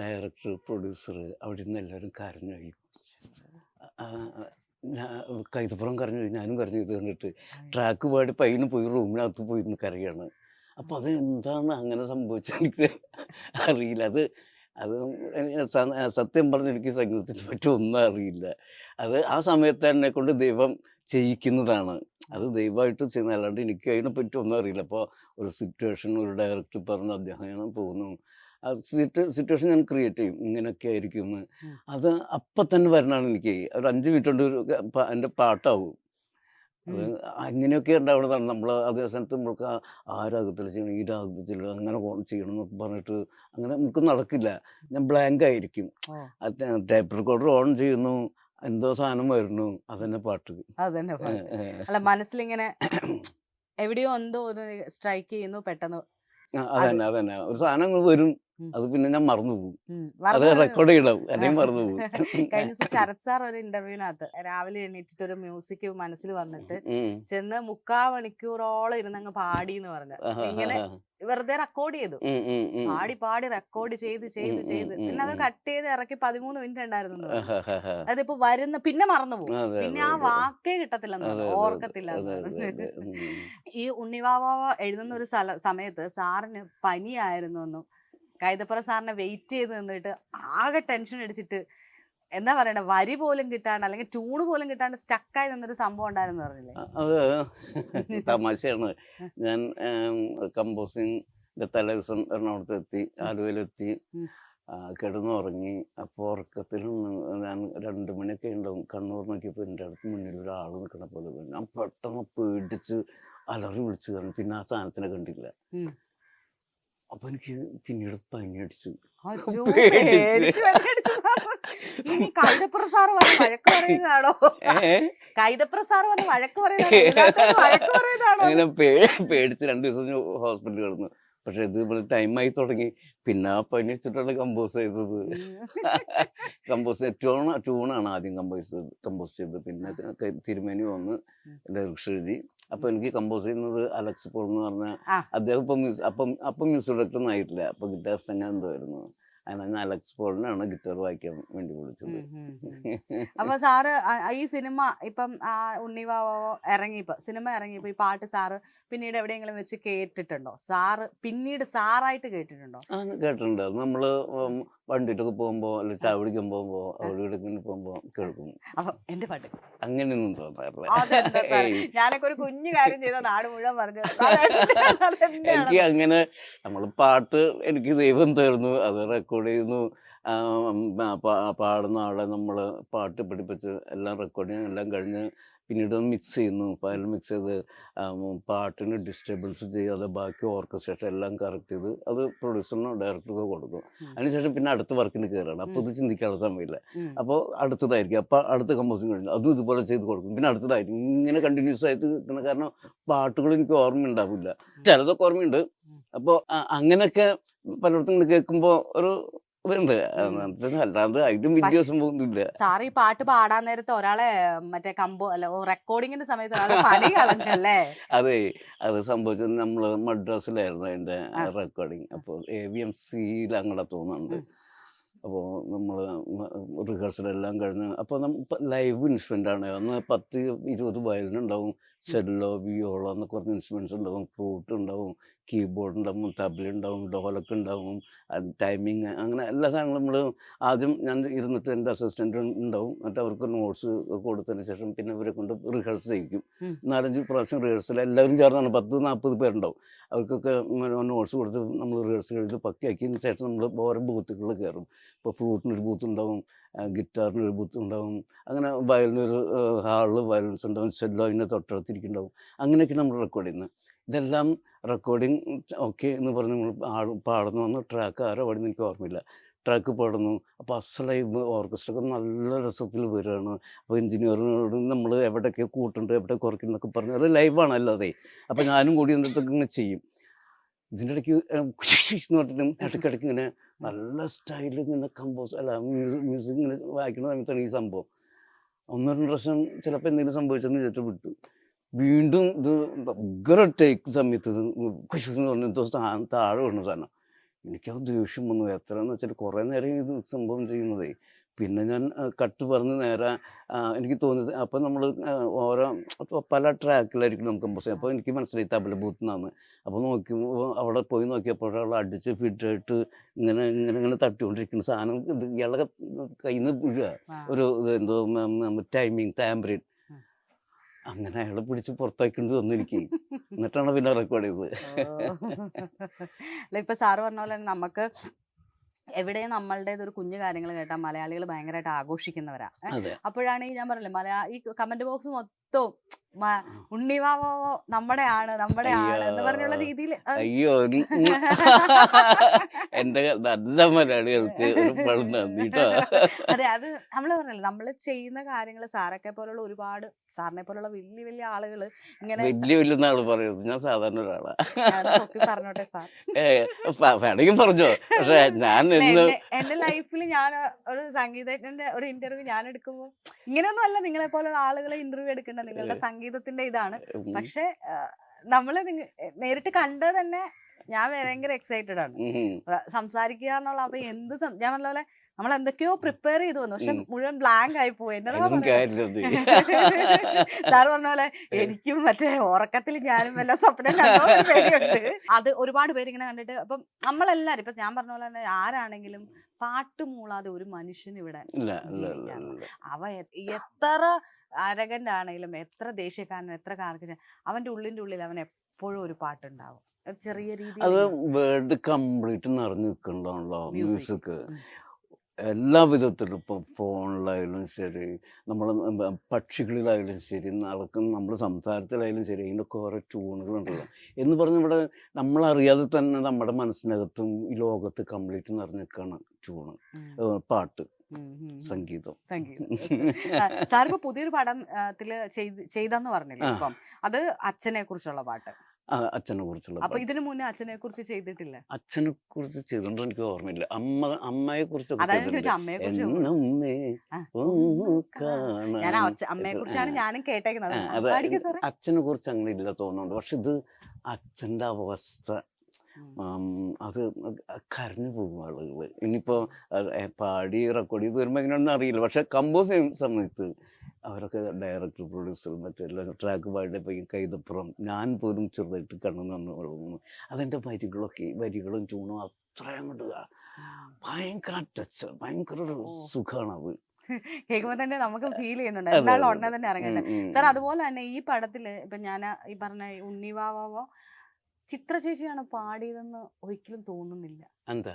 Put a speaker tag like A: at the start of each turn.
A: Director producer അവിടെ നിന്ന് എല്ലാവരും കരഞ്ഞു കൈതപ്പുറം കരഞ്ഞു കഴിഞ്ഞു ഞാനും കരഞ്ഞു ഇത് കണ്ടിട്ട്. ട്രാക്ക് പാടി പയ്യന് പോയി റൂമിനകത്ത് പോയി നിന്ന് കരയാണ്. അപ്പോൾ അത് എന്താണ് അങ്ങനെ സംഭവിച്ചത് എനിക്ക് അറിയില്ല. അത് അത് സത്യം പറഞ്ഞ് എനിക്ക് സംഗീതത്തിനെ പറ്റി ഒന്നും അറിയില്ല. അത് ആ സമയത്ത് എന്നെ കൊണ്ട് ദൈവം ചെയ്യിക്കുന്നതാണ്. അത് ദൈവമായിട്ട് ചെയ്യുന്ന അല്ലാണ്ട് എനിക്ക് അതിനെ പറ്റി ഒന്നും അറിയില്ല. അപ്പോൾ ഒരു സിറ്റുവേഷൻ ഒരു ഡയറക്ടർ പറഞ്ഞ് അദ്ദേഹം പോകുന്നു. സിറ്റുവേഷൻ ഞാൻ ക്രിയേറ്റ് ചെയ്യും. ഇങ്ങനെയൊക്കെ ആയിരിക്കും എന്ന്. അത് അപ്പം തന്നെ വരണമെന്ന് എനിക്ക്. ഒരു അഞ്ച് മിനിറ്റ് കൊണ്ട് ഒരു എന്റെ പാട്ടാവും. അങ്ങനെയൊക്കെ ഉണ്ടാവുന്നതാണ് നമ്മൾ അതേ സ്ഥലത്ത് നമ്മൾക്ക് ആ- രാഗത്തിൽ ചെയ്യണം ഈ രാഗത്തിൽ ചെയ്യണം അങ്ങനെ ചെയ്യണം എന്നൊക്കെ പറഞ്ഞിട്ട് അങ്ങനെ നമുക്ക് നടക്കില്ല. ഞാൻ ബ്ലാങ്ക് ആയിരിക്കും. ടേപ്പ് റെക്കോർഡർ ഓൺ ചെയ്യുന്നു. എന്തോ സാധനം വരുന്നു. അതന്നെ പാട്ട്.
B: അതന്നെ. അല്ല മനസ്സിലിങ്ങനെ എവിടെയോ എന്തോ സ്ട്രൈക്ക് ചെയ്യുന്നു പെട്ടെന്ന്.
A: അതന്നെ അതന്നെ. ഒരു സാധനം വരും. അത് പിന്നെ ഞാൻ മറന്നു പോകും.
B: ഉം,
A: അത് റെക്കോർഡ് ചെയ്യണം. അല്ലെങ്കിൽ മറന്നു പോകും.
B: കഴിഞ്ഞ ദിവസം ശരത് സാർ ഒരു ഇന്റർവ്യൂവിനകത്ത് രാവിലെ എണീറ്റിട്ട് ഒരു മ്യൂസിക് മനസ്സിൽ വന്നിട്ട്. ചെന്ന് മുക്കാ മണിക്കൂറോളം ഇരുന്ന് അങ്ങ് പാടി എന്ന് പറഞ്ഞു ഇങ്ങനെ വെറുതെ റെക്കോർഡ് ചെയ്തു. പാടി പാടി റെക്കോർഡ് ചെയ്ത് ചെയ്ത് ചെയ്ത്. പിന്നെ അത് കട്ട് ചെയ്ത് ഇറക്കി പതിമൂന്ന് മിനിറ്റ് ഉണ്ടായിരുന്നു. അതിപ്പോ വരുന്ന പിന്നെ മറന്നു പോകും. പിന്നെ ആ. വാക്കേ കിട്ടത്തില്ലെന്ന്
A: അതെ,
B: ഓർക്കത്തില്ല. ഈ ഉണ്ണിവാവ എഴുതുന്ന ഒരു സമയത്ത് സാറിന് പനിയായിരുന്നു എന്നും കൈതപ്പുറ സാറിനെ വെയിറ്റ് ചെയ്ത് നിന്നിട്ട് ആകെ ടെൻഷൻ അടിച്ചിട്ട് എന്താ പറയണ വരി പോലും കിട്ടാണ്ട് അല്ലെങ്കിൽ ട്യൂണ് പോലും കിട്ടാണ്ട് സ്റ്റക്കായി നിന്നൊരു സംഭവം ഉണ്ടായിരുന്നു പറഞ്ഞില്ലേ?
A: അത് തമാശയാണ്. ഞാൻ കമ്പോസിംഗിന്റെ തലേദിവസം എറണാകുളത്ത് എത്തി ആലുവയിലെത്തി. കിടന്നുറങ്ങി. അപ്പോൾ ഉറക്കത്തിൽ ഞാൻ രണ്ട് മണിയൊക്കെ ഉണ്ടാവും. കണ്ണൂർ നോക്കിയപ്പോൾ എന്റെ അടുത്ത് മുന്നിൽ ഒരാൾ നിൽക്കണ പോലെ ഞാൻ പെട്ടെന്ന് പേടിച്ച് അലറി വിളിച്ചു കാരണം പിന്നെ ആ സാധനത്തിനെ കണ്ടില്ല. അപ്പൊ എനിക്ക് പിന്നീട് പനി അടിച്ചു
B: വന്ന് വഴക്ക് പറയുന്നതാണോ? വന്ന് വഴക്ക് പറയുന്നതാണോ? വഴക്ക് പറയുന്നതാണോ?
A: അങ്ങനെ പേടിച്ച് രണ്ട് ദിവസം ഹോസ്പിറ്റലിൽ കിടന്നു. പക്ഷെ ഇത് ഇവിടെ ടൈമായി തുടങ്ങി. പിന്നെ ആ പനി വെച്ചിട്ടാണ് കമ്പോസ് ചെയ്തത്. കമ്പോസ് ട്യൂൺ ട്യൂണാണ് ആദ്യം കമ്പോസ് ചെയ്തത് കമ്പോസ് ചെയ്തത് പിന്നെ തിരുമേനി വന്ന് ഡയറക്ഷൻ എഴുതി. അപ്പൊ എനിക്ക് കമ്പോസ് ചെയ്യുന്നത് അലക്സ് പോൾ എന്ന് പറഞ്ഞ. അദ്ദേഹം ഇപ്പം അപ്പം അപ്പം മ്യൂസിക് ഡയറക്ടർ ഒന്നും ആയിട്ടില്ല. അപ്പൊ ഗിറ്റാർ സംഘം എന്തോ ആയിരുന്നു. അങ്ങനെ അലക്സ് പോളിനാണ് ഗിറ്റാർ വായിക്കാൻ വേണ്ടി വിളിച്ചത്.
B: അപ്പൊ സാറ് ഈ സിനിമ ഇപ്പം ആ ഉണ്ണിവാവോ ഇറങ്ങിയപ്പോ സിനിമ ഇറങ്ങിയപ്പോ ഈ പാട്ട് സാറ് പിന്നീട് എവിടെയെങ്കിലും വെച്ച് കേട്ടിട്ടുണ്ടോ? സാറ് പിന്നീട് സാറായിട്ട് കേട്ടിട്ടുണ്ടോ?
A: കേട്ടിട്ടുണ്ട്. നമ്മൾ വണ്ടിയിട്ടൊക്കെ പോകുമ്പോ അല്ലെങ്കിൽ ചായ പോകുമ്പോ അവിടെ പോകുമ്പോ കേൾക്കും.
B: അപ്പൊ എന്റെ പാട്ട്.
A: അങ്ങനെയൊന്നും തോന്നാറില്ല?
B: ഞാനൊക്കെ ഒരു കുഞ്ഞു കാര്യം ചെയ്ത നാട് മുഴുവൻ പറഞ്ഞു?
A: എനിക്ക് അങ്ങനെ നമ്മൾ പാട്ട് എനിക്ക് ദൈവം തരുന്നു അത് റെക്കോർഡ് ചെയ്യുന്നു പാടുന്ന ആളെ നമ്മൾ പാട്ട് പഠിപ്പിച്ച് എല്ലാം റെക്കോർഡിങ് എല്ലാം കഴിഞ്ഞ് പിന്നീട് മിക്സ് ചെയ്യുന്നു. ഫയൽ മിക്സ് ചെയ്ത് പാട്ടിന് ഡിസ്റ്റർബൻസ് ചെയ്യാതെ ബാക്കി ഓർക്കസ്ട്രേഷൻ എല്ലാം കറക്റ്റ് ചെയ്ത് അത് പ്രൊഡ്യൂസറിനോ ഡയറക്ടർക്കോ കൊടുക്കും. അതിനുശേഷം പിന്നെ അടുത്ത വർക്കിന് കയറണം അപ്പോൾ ഇത് ചിന്തിക്കാനുള്ള സമയമില്ല. അപ്പോൾ അടുത്തതായിരിക്കും. അപ്പോൾ അടുത്ത കമ്പോസിങ് കഴിഞ്ഞു. അതും ഇതുപോലെ ചെയ്ത് കൊടുക്കും. പിന്നെ അടുത്തതായിരിക്കും. ഇങ്ങനെ കണ്ടിന്യൂസ് ആയിട്ട് നിൽക്കണം കാരണം പാട്ടുകൾ എനിക്ക് ഓർമ്മ ഉണ്ടാവില്ല. ചിലതൊക്കെ ഓർമ്മയുണ്ട്. അപ്പോൾ അങ്ങനെയൊക്കെ പലയിടത്തും കേൾക്കുമ്പോൾ ഒരു എന്നുവെച്ചാൽ അല്ലാതെ അതിലും വലിയ സംഭവമൊന്നുമില്ല
B: സാറ് ഈ പാട്ട് പാടാൻ നേരത്തെ ഒരാളെ മറ്റേ കമ്പോ അല്ല റെക്കോർഡിങ്ങിന്റെ സമയത്ത് ഒരാളെ പണി കളഞ്ഞല്ലേ?
A: അതെ അത് സംഭവിച്ചത് നമ്മൾ മദ്രാസിലായിരുന്നു
B: അതിന്റെ.
A: റെക്കോർഡിങ് അപ്പോൾ എ വി എം സിയിൽ അങ്ങനെ തോന്നുന്നുണ്ട്. അപ്പോൾ നമ്മൾ റിഹേഴ്സൽ എല്ലാം കഴിഞ്ഞ് അപ്പോൾ നമ്മൾ ലൈവ് ഇൻസ്ട്രുമെന്റ് ആണ്. അന്ന് പത്ത് ഇരുപത് വയലിനുണ്ടാവും. സെല്ലോ വിയോളോ എന്നൊക്കെ പറഞ്ഞ ഇൻസ്ട്രുമെന്റ്സ് ഉണ്ടാവും. ഫ്ലൂട്ട് ഉണ്ടാവും. കീബോർഡ് ഉണ്ടാവും തബല ഉണ്ടാവും ഡോലൊക്കെ ഉണ്ടാവും ടൈമിങ് അങ്ങനെ എല്ലാ സാധനങ്ങളും നമ്മൾ ആദ്യം ഞാൻ ഇരുന്നിട്ട് എന്റെ അസിസ്റ്റന്റ് ഉണ്ടാവും എന്നിട്ട് അവർക്ക് നോട്ട്സ് കൊടുത്തതിന് ശേഷം പിന്നെ ഇവരെ കൊണ്ട് റിഹേഴ്സൽ ചെയ്യിക്കും. നാലഞ്ച് പ്രാവശ്യം റിഹേഴ്സൽ എല്ലാവരും ചേർന്നാണ് പത്ത് നാൽപ്പത് പേരുണ്ടാവും. അവർക്കൊക്കെ നോട്ട്സ് കൊടുത്ത് നമ്മൾ റിഹേഴ്സൽ എഴുതി പക്കയാക്കിയതിന് ശേഷം നമ്മൾ ഓരോ ബൂത്തുകളിൽ കയറും ഇപ്പോൾ ഫ്ലൂട്ടിനൊരു ബൂത്ത് ഉണ്ടാവും ഗിറ്റാറിനൊരു ബൂത്ത് ഉണ്ടാവും അങ്ങനെ വയലിനൊരു ഹാളിൽ വയലൻസ് ഉണ്ടാവും ചെല്ലോ അതിന്റെ തൊട്ടടുത്തിരിക്കുന്നുണ്ടാവും അങ്ങനെയൊക്കെ നമ്മൾ റെക്കോർഡ് ചെയ്യുന്നത്. ഇതെല്ലാം റെക്കോർഡിങ് ഓക്കെ എന്ന് പറഞ്ഞ് നമ്മൾ പാടുന്നു വന്ന് ട്രാക്ക് ആരോ പാടുന്നു എനിക്ക് ഓർമ്മയില്ല. ട്രാക്ക് പാടുന്നു. അപ്പോൾ അസലായി ഓർക്കസ്ട്ര ഒക്കെ നല്ല രസത്തിൽ വരികയാണ് അപ്പോൾ എഞ്ചിനീയറിനോട് നമ്മൾ എവിടെയൊക്കെ കൂട്ടുണ്ട് എവിടെ കുറയ്ക്കുന്നൊക്കെ പറഞ്ഞു അത് ലൈവാണ് അല്ലാതെ. അപ്പോൾ ഞാനും കൂടി എന്നിട്ടൊക്കെ ഇങ്ങനെ ചെയ്യും. ഇതിന്റെ ഇടയ്ക്ക് പറഞ്ഞിട്ടും ഇടയ്ക്കിടയ്ക്ക് ഇങ്ങനെ നല്ല സ്റ്റൈലിൽ ഇങ്ങനെ കമ്പോസ് അല്ല മ്യൂസിക് ഇങ്ങനെ വായിക്കുന്ന സമയത്താണ് ഈ സംഭവം. ഒന്നോ രണ്ട് പ്രാവശ്യം ചിലപ്പോൾ എന്തെങ്കിലും സംഭവിച്ചെന്ന് വിചാരിച്ചു വിട്ടു. വീണ്ടും ഇത് ഭയങ്കര ടേക്ക് സമയത്ത് എന്ന് പറഞ്ഞ എന്തോ സാധനം താഴെ വീണ സാധനം എനിക്കത് ദേഷ്യം വന്നു. എത്രയെന്ന് വെച്ചാൽ കുറേ നേരം ഇത് സംഭവം ചെയ്യുന്നതേ. പിന്നെ ഞാൻ കട്ട് പറഞ്ഞ് നേരെ എനിക്ക് തോന്നിയത് അപ്പം നമ്മൾ ഓരോ അപ്പോൾ പല ട്രാക്കിലായിരിക്കും നമുക്ക് കമ്പോസ് അപ്പോൾ എനിക്ക് മനസ്സിലായി തബല ബൂത്ത് നിന്നാണ് അപ്പോൾ നോക്കി അവിടെ പോയി നോക്കിയപ്പോൾ അവൾ അടിച്ച് ഫിറ്റായിട്ട് ഇങ്ങനെ ഇങ്ങനെ ഇങ്ങനെ തട്ടിക്കൊണ്ടിരിക്കുന്ന സാധനം ഇത് ഇയാളെ കയ്യിൽ നിന്ന് വീഴുക ഒരു എന്തോ ടൈമിങ് താമ്പറിൻ. അങ്ങനെ അയാളെ പിടിച്ച് പുറത്താക്കേണ്ടി വന്നു എനിക്ക് എന്നിട്ടാണ് പിന്നെ റെക്കോർഡ് ചെയ്തത്.
B: അല്ല ഇപ്പൊ സാറ് പറഞ്ഞ പോലെ തന്നെ നമുക്ക് എവിടെയും നമ്മളുടേത് ഒരു കുഞ്ഞു കാര്യങ്ങൾ കേട്ടാൽ മലയാളികൾ ഭയങ്കരമായിട്ട് ആഘോഷിക്കുന്നവരാ. അപ്പോഴാണ് ഈ ഞാൻ പറഞ്ഞില്ലേ മലയാ ഈ കമന്റ് ബോക്സ് മൊത്തവും ഉണ്ണിവാവോ നമ്മുടെ ആണ് നമ്മുടെ ആണ് എന്ന് പറഞ്ഞുള്ള രീതിയിൽ
A: അയ്യോ. എന്റെ നല്ല മലയാളികൾക്ക്
B: അതെ അത് നമ്മൾ പറഞ്ഞല്ലോ നമ്മൾ ചെയ്യുന്ന കാര്യങ്ങൾ സാറൊക്കെ പോലുള്ള ഒരുപാട് സാറിനെ പോലുള്ള വലിയ വലിയ ആളുകൾ ഇങ്ങനെ
A: വലിയ വലിയ ആൾ പറയരുത് ഞാൻ സാധാരണ ഒരാളാ.
B: ഞാൻ പൊക്കി പറഞ്ഞോട്ടെ സാർ.
A: ഏ, പ- വേണമെങ്കിൽ പറഞ്ഞോ. പക്ഷെ ഞാൻ
B: എന്റെ ലൈഫിൽ ഞാൻ ഒരു സംഗീതജ്ഞന്റെ ഒരു ഇന്റർവ്യൂ ഞാൻ എടുക്കുമ്പോൾ ഇങ്ങനെയൊന്നും അല്ല നിങ്ങളെ പോലുള്ള ആളുകളെ ഇന്റർവ്യൂ എടുക്കേണ്ട നിങ്ങളുടെ സംഗീതത്തിന്റെ ഇതാണ്. പക്ഷെ നമ്മൾ നേരിട്ട് കണ്ടത് തന്നെ ഞാൻ ഭയങ്കര എക്സൈറ്റഡ് ആണ്. സംസാരിക്കുക എന്നുള്ള അപ്പൊ എന്ത് ഞാൻ പറഞ്ഞ പോലെ നമ്മൾ എന്തൊക്കെയോ പ്രിപ്പയർ ചെയ്തു വന്നു. പക്ഷെ മുഴുവൻ ബ്ലാങ്ക് ആയി പോയി. സാറ് പറഞ്ഞ പോലെ എനിക്കും മറ്റേ ഉറക്കത്തിൽ ഞാനും വല്ല സ്വപ്നം കണ്ടോ പേടിയുണ്ട്. അത് ഒരുപാട് പേര് ഇങ്ങനെ കണ്ടിട്ട് അപ്പം നമ്മളെല്ലാരും ഇപ്പൊ ഞാൻ പറഞ്ഞ പോലെ തന്നെ ആരാണെങ്കിലും പാട്ട് മൂളാതെ ഒരു മനുഷ്യൻ ഇവിടെ അവ എത്ര ആണെങ്കിലും എത്ര ദേഷ്യക്കാരനും എത്ര കാർക്ക് അവന്റെ ഉള്ളിന്റെ ഉള്ളിൽ അവൻ എപ്പോഴും ഒരു പാട്ടുണ്ടാവും ചെറിയ
A: രീതി
B: അത്
A: വേൾഡ് കംപ്ലീറ്റ് നിറഞ്ഞു നിൽക്കണ്ടാണല്ലോ. മ്യൂസിക്. എല്ലാ വിധത്തിലും ഇപ്പോൾ ഫോണിലായാലും ശരി നമ്മൾ പക്ഷികളിലായാലും ശരി നടക്കുന്ന നമ്മൾ സംസാരത്തിലായാലും ശരി അതിന്റെ കുറേ ട്യൂണുകളുണ്ടല്ലോ. എന്ന് പറഞ്ഞ് ഇവിടെ നമ്മളറിയാതെ തന്നെ നമ്മുടെ മനസ്സിനകത്തും ഈ ലോകത്ത് കംപ്ലീറ്റ് നിറഞ്ഞിരിക്കുകയാണ് ട്യൂണ് പാട്ട്. സംഗീതം.
B: സാറിപ്പോ പുതിയൊരു പടം ആ, ത്തിൽ ചെയ്ത് ചെയ്തെന്ന് പറഞ്ഞില്ലേ അപ്പം അത് അച്ഛനെ കുറിച്ചുള്ള പാട്ട്.
A: അച്ഛനെ കുറിച്ചുള്ള
B: അപ്പൊ ഇതിനു മുന്നേ അച്ഛനെ കുറിച്ച് ചെയ്തിട്ടില്ല?
A: അച്ഛനെ കുറിച്ച് ചെയ്തിട്ടുണ്ട് എനിക്ക് ഓർമ്മയില്ല. അമ്മ അമ്മയെ
B: കുറിച്ച് അമ്മയെ കുറിച്ചാണ് ഞാനും കേട്ടേക്കുന്നത്.
A: അച്ഛനെ കുറിച്ച് അങ്ങനെ ഇല്ല തോന്നുന്നുണ്ട്. പക്ഷെ ഇത് അച്ഛന്റെ അവസ്ഥ അത് കരഞ്ഞു പോകും ആളുകൾ ഇനിയിപ്പോ പാടി റെക്കോർഡ് ചെയ്ത് വരുമ്പോ എങ്ങനെയാണെന്ന് അറിയില്ല. പക്ഷെ കമ്പോസ് ചെയ്യുന്ന സമയത്ത് അവരൊക്കെ ഡയറക്ടർ പ്രൊഡ്യൂസർ മറ്റെല്ലാം ട്രാക്ക് പാടിയപ്പോൾ കൈതപ്പുറം ഞാൻ പോലും ചെറുതായിട്ട് കണ്ണു നന്നു തുടങ്ങുന്നു അതിന്റെ വരികളൊക്കെ വരികളും ചൂണും അത്രയും അങ്ങോട്ട് ഭയങ്കര ടച്ച് ഭയങ്കര ഒരു. സുഖമാണ് അത്.
B: കേൾക്കുമ്പോൾ തന്നെ നമുക്ക് ഫീൽ ചെയ്യുന്നുണ്ട്.
A: എന്തായാലും
B: ഉടനെ തന്നെ ഇറങ്ങട്ടെ സാർ അതുപോലെ തന്നെ ഈ പടത്തിൽ ഇപ്പൊ ഞാൻ ഈ പറഞ്ഞ ഉണ്ണിവാവോ ചിത്ര ചേച്ചിയാണ് പാടിയതെന്ന് ഒരിക്കലും തോന്നുന്നില്ല.
A: എന്താ?